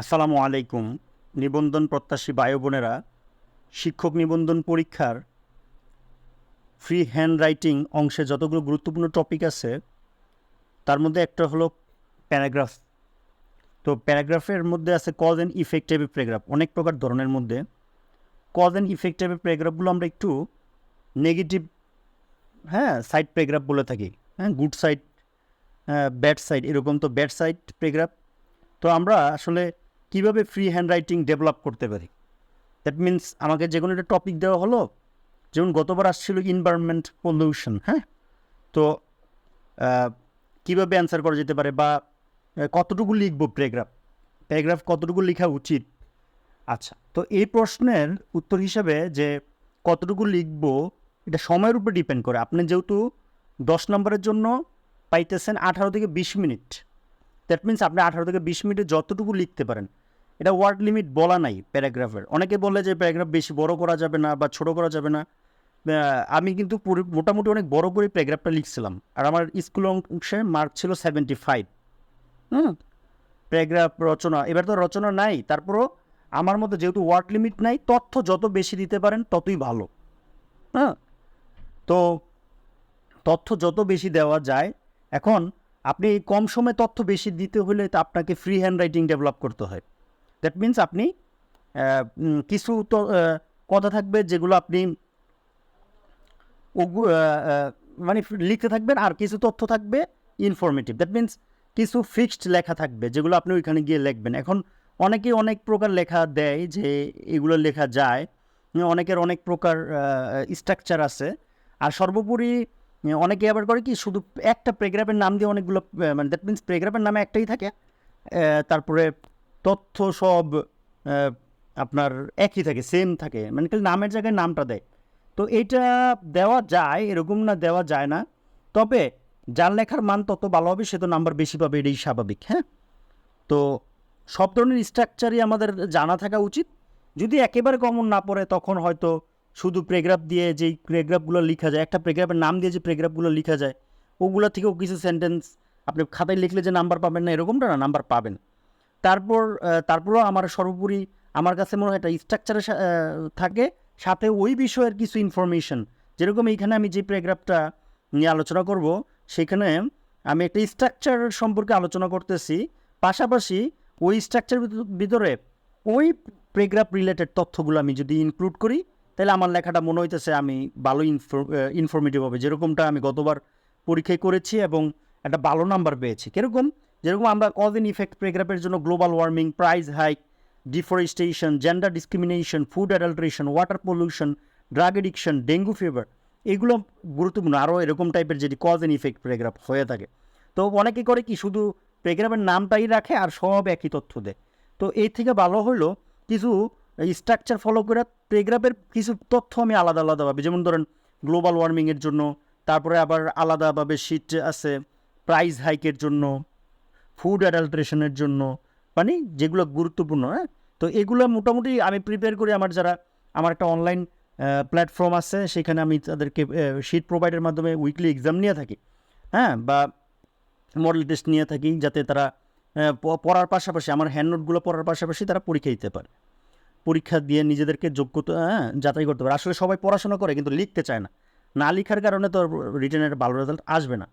আসসালামু আলাইকুম, নিবন্ধন প্রত্যাশী ভাই বোনেরা। শিক্ষক নিবন্ধন পরীক্ষার ফ্রি হ্যান্ড রাইটিং অংশে যতগুলো গুরুত্বপূর্ণ টপিক আছে, তার মধ্যে একটা হলো প্যারাগ্রাফ। তো প্যারাগ্রাফের মধ্যে আছে কজ অ্যান্ড ইফেক্টিভ প্যারাগ্রাফ, অনেক প্রকার ধরনের মধ্যে। কজ অ্যান্ড ইফেক্টিভ প্যারাগ্রাফগুলো আমরা একটু নেগেটিভ হ্যাঁ সাইড প্যারাগ্রাফ বলে থাকি। হ্যাঁ গুড সাইড ব্যাড সাইড এরকম তো ব্যাড সাইড প্যারাগ্রাফ। তো আমরা আসলে কীভাবে ফ্রি হ্যান্ড রাইটিং ডেভেলপ করতে পারি? দ্যাট মিন্স আমাকে যে কোনো একটা টপিক দেওয়া হলো, যেমন গতবার আসছিল ইনভায়রনমেন্ট পলিউশন হ্যাঁ? তো কীভাবে অ্যান্সার করা যেতে পারে বা কতটুকু লিখব প্যারাগ্রাফ প্যারাগ্রাফ কতটুকু লেখা উচিত? আচ্ছা তো এই প্রশ্নের উত্তর হিসাবে যে কতটুকু লিখব, এটা সময়ের উপর ডিপেন্ড করে। আপনি যেহেতু দশ নম্বরের জন্য পাইতেছেন আঠারো থেকে বিশ মিনিট দ্যাট মিন্স আপনি আঠারো থেকে বিশ মিনিটে যতটুকু লিখতে পারেন এটা ওয়ার্ড লিমিট বলা নাই প্যারাগ্রাফের। অনেকে বলে যে প্যারাগ্রাফ বেশি বড় করা যাবে না বা ছোট করা যাবে না। আমি কিন্তু মোটামুটি অনেক বড় করে প্যারাগ্রাফটা লিখছিলাম। আর আমার স্কুল অংশে মার্ক ছিল সেভেন্টি ফাইভ হুম? প্যারাগ্রাফ রচনা এবার তো রচনা নাই, তারপরও আমার মতো যেহেতু ওয়ার্ড লিমিট নাই, তথ্য যত বেশি দিতে পারেন ততই ভালো। হ্যাঁ? তো তথ্য যত বেশি দেওয়া যায়, এখন আপনি কম সময়ে তথ্য বেশি দিতে হলে তো আপনাকে ফ্রি হ্যান্ড রাইটিং ডেভেলপ করতে হয়। দ্যাট মিন্স আপনি কিছু তো কথা থাকবে যেগুলো আপনি মানে লিখতে থাকবেন আর কিছু তথ্য থাকবে ইনফরমেটিভ দ্যাট মিন্স কিছু ফিক্সড লেখা থাকবে যেগুলো আপনি ওইখানে গিয়ে লিখবেন। এখন অনেকেই অনেক প্রকার লেখা দেয় যে এগুলো লেখা যায়। অনেকের অনেক প্রকার স্ট্রাকচার আছে। আর সর্বোপরি, অনেকে আবার করে কি শুধু একটা প্যারাগ্রাফের নাম দিয়ে অনেকগুলো মানে দ্যাট মিন্স প্যারাগ্রাফের নামে একটাই থাকে। তারপরে তথ্য সব আপনার একই থাকে সেম থাকে। মানে খালি নামের জায়গায় নামটা দেয়। তো এটা দেওয়া যায়, এরকম না দেওয়া যায় না। তবে যার লেখার মান তত ভালো হবে, সে তো নাম্বার বেশি পাবে, এটাই স্বাভাবিক হ্যাঁ? তো সব ধরনের স্ট্রাকচারই আমাদের জানা থাকা উচিত। যদি একেবারে কমন না পড়ে, তখন হয়তো শুধু প্রেগ্রাফ দিয়ে যেই প্রেগ্রাফগুলো লেখা যায়, একটা প্রেগ্রাফের নাম দিয়ে যে প্রেগ্রাফগুলো লেখা যায়, ওগুলো থেকেও কিছু সেন্টেন্স আপনি খাতায় লিখলে যে নাম্বার পাবেন না, এরকমটা না নাম্বার পাবেন। তারপর তারপরেও আমার সর্বোপরি আমার কাছে মনে হয় একটা স্ট্রাকচারে থাকে। সাথে ওই বিষয়ের কিছু ইনফরমেশন যেরকম এইখানে আমি যে প্যারাগ্রাফটা নিয়ে আলোচনা করব, সেখানে আমি একটা স্ট্রাকচার সম্পর্কে আলোচনা করতেছি। পাশাপাশি ওই স্ট্রাকচার ভিতরে ওই প্যারাগ্রাফ রিলেটেড তথ্যগুলো আমি যদি ইনক্লুড করি, তাহলে আমার লেখাটা মনে হইতেছে আমি ভালো ইনফরমেটিভ হবে। যেরকমটা আমি গতবার পরীক্ষায় করেছি এবং একটা ভালো নাম্বার পেয়েছি। কীরকম? যেরকম আমরা কজ ইন ইফেক্ট প্যারাগ্রাফের জন্য global warming price hike deforestation gender discrimination food adulteration water pollution drug addiction dengue fever এগুলো গুরুত্বপূর্ণ। আরও এরকম টাইপের যেটি কজ অ্যান্ড ইফেক্ট প্যারাগ্রাফ হয়ে থাকে। তো অনেকে করে কি, শুধু প্যারাগ্রাফের নামটাই রাখে আর সব একই তথ্য দেয়। তো এর থেকে ভালো হলো কিছু স্ট্রাকচার ফলো করে প্যারাগ্রাফের কিছু তথ্য আমি আলাদা আলাদাভাবে, যেমন ধরেন গ্লোবাল ওয়ার্মিংয়ের জন্য, তারপরে আবার আলাদাভাবে শীট আছে প্রাইস হাইকের জন্য ফুড অ্যাডাল্ট্রেশনের জন্য মানে যেগুলো গুরুত্বপূর্ণ হ্যাঁ? তো এগুলো মোটামুটি আমি প্রিপেয়ার করি আমার যারা, আমার একটা অনলাইন প্ল্যাটফর্ম আছে, সেখানে আমি তাদেরকে শিট প্রোভাইডের মাধ্যমে উইকলি এক্সাম নিয়ে থাকি হ্যাঁ? বা মডেল টেস্ট নিয়ে থাকি যাতে তারা পড়ার পাশাপাশি, আমার হ্যান্ড নোটগুলো পড়ার পাশাপাশি তারা পরীক্ষা দিতে পারে। পরীক্ষা দিয়ে নিজেদেরকে যোগ্যতা হ্যাঁ যাচাই করতে পারে। আসলে সবাই পড়াশোনা করে, কিন্তু লিখতে চায় না। না লিখার কারণে তো রিটেনের ভালো রেজাল্ট আসবে না।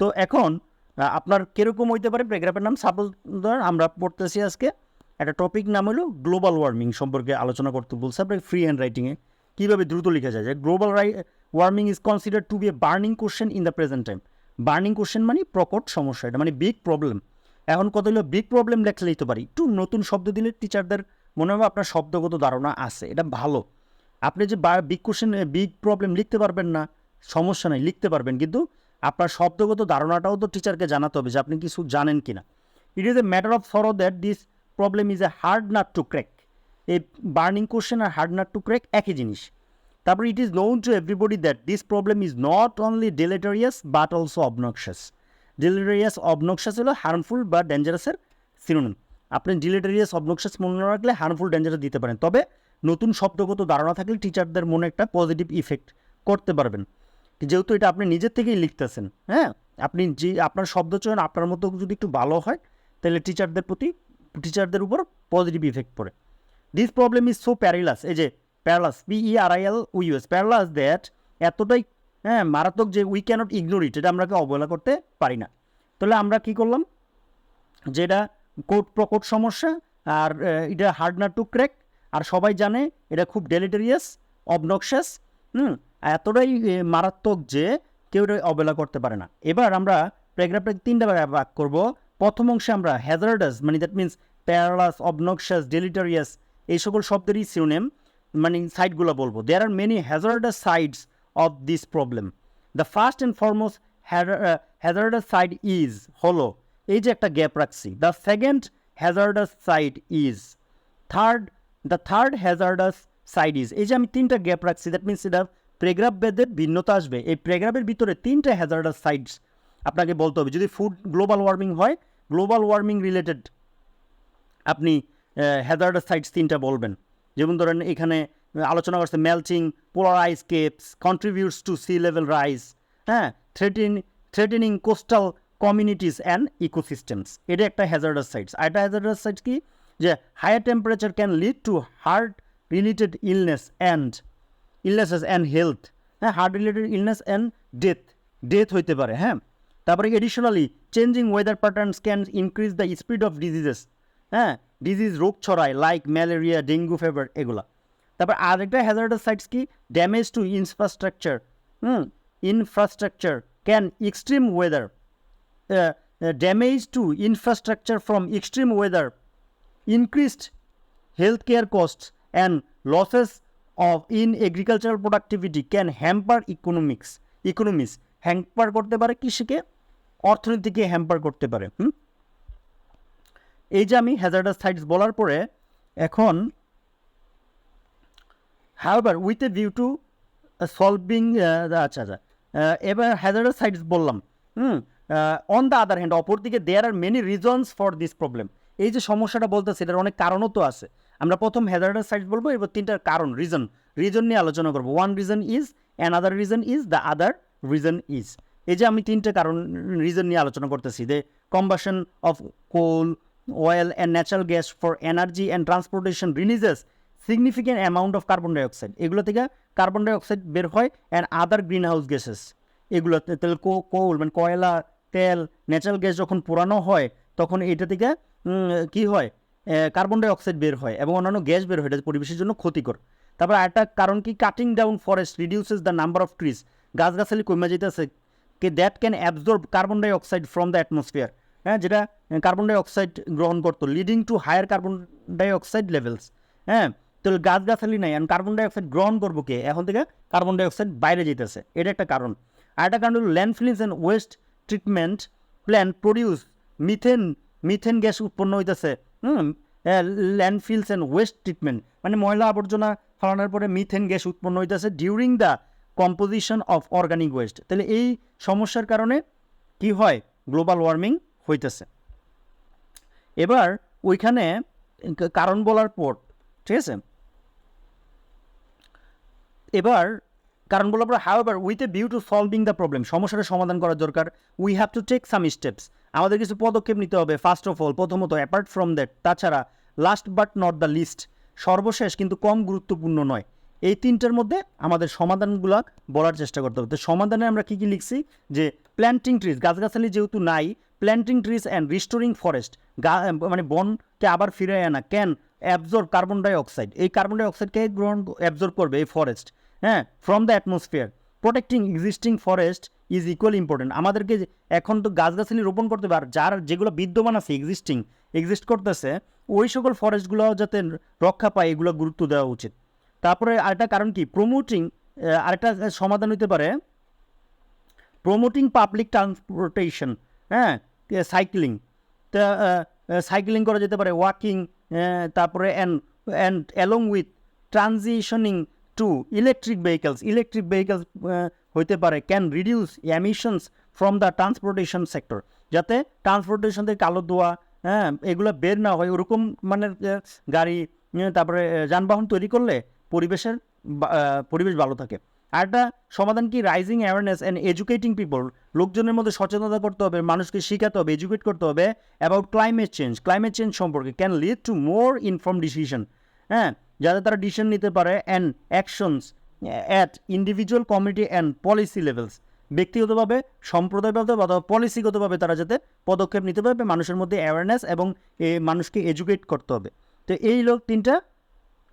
তো এখন আপনার কীরকম হইতে পারে প্যারাগ্রাফের নাম? সাপোজ আমরা পড়তেছি আজকে, একটা টপিক নাম হলো গ্লোবাল ওয়ার্মিং সম্পর্কে আলোচনা করতে বলছে আপনার ফ্রি হ্যান্ড রাইটিংয়ে কীভাবে দ্রুত লেখা যায়? যে global warming is consider to be a burning question in the present time burning question মানে প্রকট সমস্যা, এটা মানে বিগ প্রবলেম এখন কত হলো বিগ প্রবলেম লেখলে দিতে পারি। একটু নতুন শব্দ দিলে টিচারদের মনে হবে আপনার শব্দগত ধারণা আছে, এটা ভালো। আপনি যে বিগ কোশ্চেন বিগ প্রবলেম লিখতে পারবেন না, সমস্যা নাই, লিখতে পারবেন। কিন্তু আপনার শব্দগত ধারণাটাও তো টিচারকে জানাতে হবে যে আপনি কিছু জানেন কিনা। It is a matter of furrow that this problem is a hard nut to crack এই বার্নিং কোশ্চেন আর হার্ড নাট টু ক্র্যাক একই জিনিস। তারপর it is known to everybody that this problem is not only deleterious but also obnoxious deleterious obnoxious হলো harmful বা ডেঞ্জারাসের synonym আপনি ডিলেটারিয়াস obnoxious মনে না রাখলে হার্মফুল ডেঞ্জারাস দিতে পারেন। তবে নতুন শব্দগত ধারণা থাকলে টিচারদের মনে একটা পজিটিভ ইফেক্ট করতে পারবেন। যেহেতু এটা আপনি নিজের থেকেই লিখতেছেন হ্যাঁ? আপনি যে আপনার শব্দচয়ন আপনার মতো যদি একটু ভালো হয়, তাহলে টিচারদের প্রতি টিচারদের উপর পজিটিভ ইফেক্ট পড়ে। This problem is so perilous এই যে perilous E R I L U S perilous that এতটাই হ্যাঁ মারাত্মক যে উই ক্যানট ইগনোর ইট এটা আমরা অবহেলা করতে পারি না। তাহলে আমরা কি করলাম? যেটা কোট প্রকট সমস্যা আর এটা হার্ড না টু ক্র্যাক আর সবাই জানে এটা খুব ডেলিটেরিয়াস অবনক্সাস হুম, এতটাই মারাত্মক যে কেউ অবহেলা করতে পারে না। এবার আমরা প্যারাগ্রাফটাকে তিনটা ভাগে করব। প্রথম অংশে আমরা হ্যাজার্ডাস মানে that means perilous obnoxious deleterious এই সকল শব্দেরই সিনোনেম মানে সাইডগুলো বলব। There are many hazardous sides of this problem the first and foremost hazardous side is হলো, এই যে একটা গ্যাপ রাখছি। The second hazardous side is third the third hazardous side is এই যে আমি তিনটা গ্যাপ রাখছি দ্যাট মিনস এটা প্রেগ্রাফ বেদের ভিন্নতা আসবে। এই প্রেগ্রাফের ভিতরে তিনটা হ্যাজার্ডাস সাইডস আপনাকে বলতে হবে। যদি ফুড গ্লোবাল ওয়ার্মিং হয় গ্লোবাল ওয়ার্মিং রিলেটেড আপনি হ্যাজার্ডাস সাইটস তিনটা বলবেন। যেমন ধরেন এখানে আলোচনা করছে melting polar ice caps contributes to sea level rise হ্যাঁ? Threaten threatening coastal communities and ecosystems এটা একটা হ্যাজার্ডাস সাইটস আর একটা হ্যাজার্ডাস সাইটস কি? যে higher temperature can lead to heart related illness and illnesses and health হ্যাঁ heart related illness and death death হইতে পারে হ্যাঁ। তারপরে additionally changing weather patterns can increase the speed of diseases হ্যাঁ disease রোগ ছড়ায় লাইক ম্যালেরিয়া ডেঙ্গু ফিভার এগুলা। তারপর আরেকটা হ্যাজার্ডাস সাইটস কি? Damage to infrastructure hmm infrastructure can extreme weather damage to infrastructure from extreme weather increased health care costs and losses of in agricultural productivity can hamper economics economics hamper করতে পারে কৃষিকে, অর্থনীতিকে hamper করতে পারে এই যে আমি হ্যাজার্ডাস সাইটস বলার পরে, এখন however with a view to solving আচ্ছা আচ্ছা এবার হ্যাজার্ডাস সাইটস বললাম, hmm? On the other hand অপরদিকে there are many reasons for this problem এই যে সমস্যাটা বলতেছে, এটার অনেক কারণও তো আছে। আমরা প্রথম হ্যাজার্ডাস সাইটস বলব এবার তিনটার কারণ রিজন রিজন নিয়ে আলোচনা করব। One reason is another reason is the other reason is এই যে আমি তিনটে কারণ রিজন নিয়ে আলোচনা করতেছি, যে combustion of coal oil and natural gas for energy and transportation releases significant amount of carbon dioxide এগুলো থেকে কার্বন ডাইঅক্সাইড বের হয় and other green house gases এগুলো তেল কোল মানে কয়লা, তেল ন্যাচারাল গ্যাস যখন পোড়ানো হয়, তখন এটা থেকে কি হয়? কার্বন ডাইঅক্সাইড বের হয় এবং অন্যান্য গ্যাস বের হয়, এটা পরিবেশের জন্য ক্ষতিকর। তারপর আরেকটা কারণ কি? Cutting down forest reduces the number of trees গাছগাছালি কমে যেতেছে কে that can absorb carbon dioxide from the atmosphere হ্যাঁ যেটা কার্বন ডাইঅক্সাইড গ্রহণ করতো leading to higher carbon dioxide levels হ্যাঁ তো গাছগাছালি নাই আর কার্বন ডাইঅক্সাইড গ্রহণ করব কে? এখন থেকে কার্বন ডাইঅক্সাইড বাইরে যেতেছে এটা একটা কারণ। আর একটা কারণ হলো landfillings and waste treatment plan produce methane methane gas উৎপন্ন হইতেছে। ল্যান্ডফিলস অ্যান্ড ওয়েস্ট ট্রিটমেন্ট মানে ময়লা আবর্জনা ফলানোর পরে মিথেন গ্যাস উৎপন্ন হইতেছে during the composition of organic waste তাহলে এই সমস্যার কারণে কি হয়? গ্লোবাল ওয়ার্মিং হইতেছে। এবার ওইখানে কারণ বলার পর, ঠিক আছে? এবার কারণ বলার পর how with a view to solving the problem সমস্যাটা সমাধান করার দরকার। We have to take some steps আমাদের কিছু পদক্ষেপ নিতে হবে ফার্স্ট অফ অল প্রথমত অ্যাপার্ট ফ্রম দ্যাট তাছাড়া last but not the least সর্বশেষ কিন্তু কম গুরুত্বপূর্ণ নয়। এই তিনটার মধ্যে আমাদের সমাধানগুলো বলার চেষ্টা করতে হবে। তো সমাধানে আমরা কী কী লিখছি? যে প্ল্যান্টিং ট্রিজ গাছগাছালি যেহেতু নাই planting trees and restoring forest মানে বনকে আবার ফিরে আনা can absorb carbon dioxide এই কার্বন ডাই অক্সাইডকে গ্রহণ অ্যাবজর্ব করবে এই ফরেস্ট হ্যাঁ from the atmosphere protecting existing forest is equal important আমাদেরকে এখন তো গাছগাছালি রোপণ করতে আর যার যেগুলো বিদ্যমান আছে এক্সিস্টিং এক্সিস্ট করতেছে, ওই সকল ফরেস্টগুলো যাতে রক্ষা পায়, এগুলো গুরুত্ব দেওয়া উচিত। তারপরে আরেকটা কারণ কি? প্রমোটিং আরেকটা সমাধান হতে পারে। প্রমোটিং পাবলিক ট্রান্সপোর্টেশন হ্যাঁ সাইক্লিং তা সাইক্লিং করা যেতে পারে ওয়াকিং তারপরে and and along with transitioning to electric vehicles electric vehicles হইতে পারে can reduce emissions from the transportation sector যাতে ট্রান্সপোর্টেশন থেকে কালো দোয়া হ্যাঁ এগুলো বের না হয়, ওরকম মানে গাড়ি তারপরে যানবাহন তৈরি করলে পরিবেশের পরিবেশ ভালো থাকে। আর একটা সমাধান কি? Rising awareness and educating people লোকজনের মধ্যে সচেতনতা করতে হবে, মানুষকে শেখাতে হবে এডুকেট করতে হবে about climate change climate change সম্পর্কে can lead to more inform decision হ্যাঁ যাতে তারা ডিসিশন নিতে পারে and actions at individual community and policy levels ব্যক্তিগতভাবে সম্প্রদায়গত অথবা পলিসিগতভাবে তারা যাতে পদক্ষেপ নিতে পারবে মানুষের মধ্যে অ্যাওয়ারনেস এবং এ মানুষকে এডুকেট করতে হবে। তো এই লোক তিনটা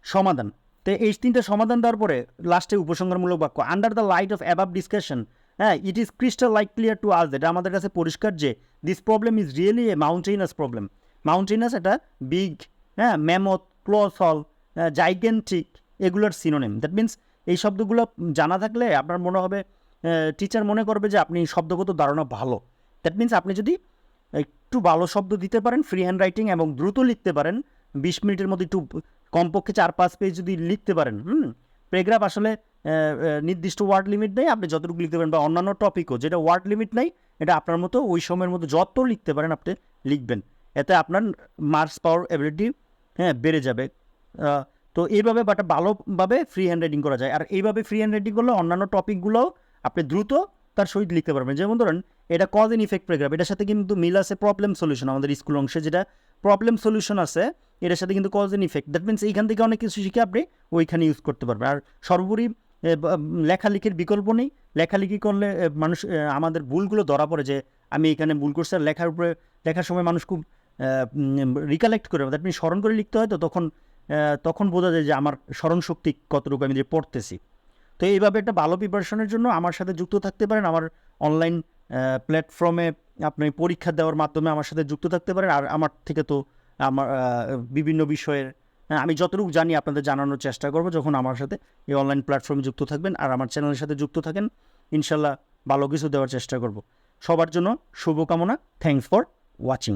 সমাধান। তো এই তিনটা সমাধান দেওয়ার পরে লাস্টে উপসংহারমূলক বাক্য under the light of above discussion হ্যাঁ it is crystal like clear to us এটা আমাদের কাছে পরিষ্কার যে this problem is really a mountainous problem mountainous এটা বিগ হ্যাঁ ম্যামথ ক্লোসল জাইগেন্টিক এগুলোর সিনোনিম দ্যাট মিন্স এই শব্দগুলো জানা থাকলে আপনার মনে হবে টিচার মনে করবে যে আপনি শব্দগত ধারণা ভালো। দ্যাট মিন্স আপনি যদি একটু ভালো শব্দ দিতে পারেন ফ্রি হ্যান্ড রাইটিং এবং দ্রুত লিখতে পারেন, বিশ মিনিটের মধ্যে একটু কমপক্ষে চার পাঁচ পেজ যদি লিখতে পারেন, হুম? প্যারাগ্রাফ আসলে নির্দিষ্ট ওয়ার্ড লিমিট নেই, আপনি যতটুকু লিখতে পারেন বা অন্যান্য টপিকও যেটা ওয়ার্ড লিমিট নেই, এটা আপনার মতো ওই সময়ের মধ্যে যত লিখতে পারেন আপনি লিখবেন। এতে আপনার মার্কস পাওয়ার এবিলিটি হ্যাঁ বেড়ে যাবে। তো এইভাবে বাট ভালোভাবে ফ্রি হ্যান্ড রাইটিং করা যায়। আর এইভাবে ফ্রি হ্যান্ড রাইটিং করলে অন্যান্য টপিকগুলোও আপনি দ্রুত তার সহিত লিখতে পারবেন। যেমন ধরেন, এটা কজ এন ইফেক্ট প্যারাগ্রাফ এটার সাথে কিন্তু মিল আছে প্রবলেম সলিউশন আমাদের স্কুল অংশে যেটা প্রবলেম সলিউশন আছে, এটার সাথে কিন্তু cause and effect that means এইখান থেকে অনেক কিছু শিখে আপনি ওইখানে ইউজ করতে পারবেন। আর সর্বোপরি লেখালেখির বিকল্প নেই। লেখালেখি করলে মানুষ আমাদের ভুলগুলো ধরা পড়ে যে আমি এখানে ভুল করছি আর লেখার উপরে, লেখার সময় মানুষ খুব রিকালেক্ট করে। দ্যাট মিনস স্মরণ করে লিখতে হয় তো তখন তখন বোঝা যায় যে আমার স্মরণ শক্তি কতটুকু আমি যে পড়তেছি। তো এইভাবে একটা ভালো প্রিপারেশনের জন্য আমার সাথে যুক্ত থাকতে পারেন। আমার অনলাইন প্ল্যাটফর্মে আপনি পরীক্ষা দেওয়ার মাধ্যমে আমার সাথে যুক্ত থাকতে পারেন। আর আমার থেকে তো আমার বিভিন্ন বিষয়ের আমি যতটুকু জানি আপনাদের জানানোর চেষ্টা করব যখন আমার সাথে এই অনলাইন প্ল্যাটফর্মে যুক্ত থাকবেন আর আমার চ্যানেলের সাথে যুক্ত থাকেন, ইনশাল্লাহ ভালো কিছু দেওয়ার চেষ্টা করব। সবার জন্য শুভকামনা। Thanks for watching